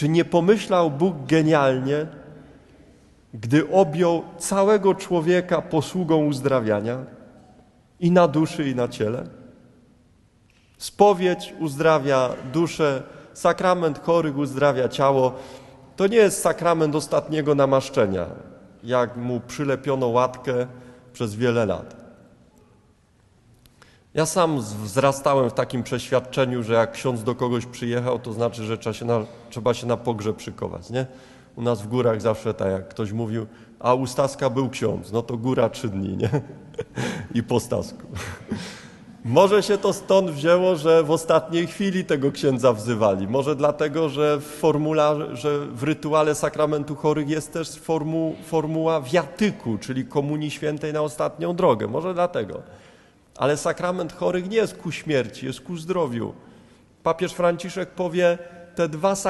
Czy nie pomyślał Bóg genialnie, gdy objął całego człowieka posługą uzdrawiania i na duszy, i na ciele? Spowiedź uzdrawia duszę, sakrament chorych uzdrawia ciało. To nie jest sakrament ostatniego namaszczenia, jak mu przylepiono łatkę przez wiele lat. Ja sam wzrastałem w takim przeświadczeniu, że jak ksiądz do kogoś przyjechał, to znaczy, że trzeba się na, trzeba się na pogrzeb szykować, nie? U nas w górach zawsze tak, jak ktoś mówił, a u Staska był ksiądz, no to góra trzy dni, nie? I po Stasku. Może się to stąd wzięło, że w ostatniej chwili tego księdza wzywali. Może dlatego, że w, formularze, w rytuale sakramentu chorych jest też formu, formuła wiatyku, czyli komunii świętej na ostatnią drogę. Może dlatego. Ale sakrament chorych nie jest ku śmierci, jest ku zdrowiu. Papież Franciszek powie, te dwa sakramenty